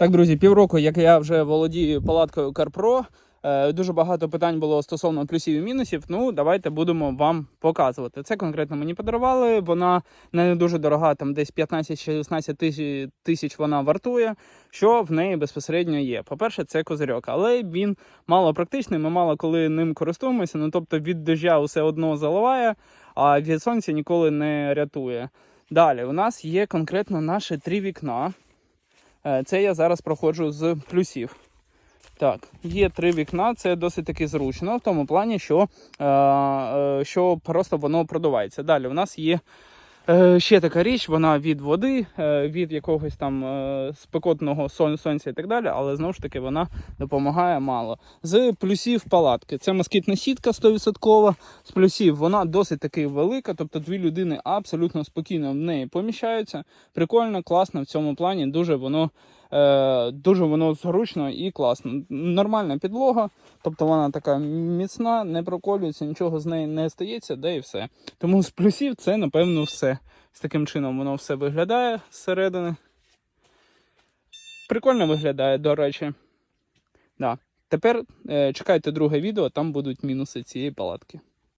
Так, друзі, півроку, як я вже володію палаткою CarPro, е, дуже багато питань було стосовно плюсів і мінусів. Ну, давайте будемо вам показувати. Це конкретно мені подарували. Вона не дуже дорога, там десь 15-16 тисяч, вона вартує. Що в неї безпосередньо є? По-перше, це козирьок, але він мало практичний. Ми мало коли ним користуємося. Ну тобто від дождя все одно заливає, а від сонця ніколи не рятує. Далі у нас є конкретно наші три вікна. Е, Це я зараз проходжу з плюсів. Так, є три вікна, це досить таки зручно, в тому плані, що, е, е, що просто воно продувається. Далі у нас є ще така річ, вона від води, е, від якогось там е, спекотного сонця і так далі, але знову ж таки вона допомагає мало. З плюсів палатки. Це москітна сітка 100%. З плюсів вона досить таки велика, тобто дві людини абсолютно спокійно в неї поміщаються. Прикольно, класно в цьому плані. Дуже воно, е, дуже воно зручно і класно. Нормальна підлога, тобто вона така міцна, не проколюється, нічого з неї не стається, де і все. Тому з плюсів це, напевно, все. З таким чином воно все виглядає зсередини. Прикольно виглядає, до речі. Да. Тепер е, чекайте друге відео, там будуть мінуси цієї палатки.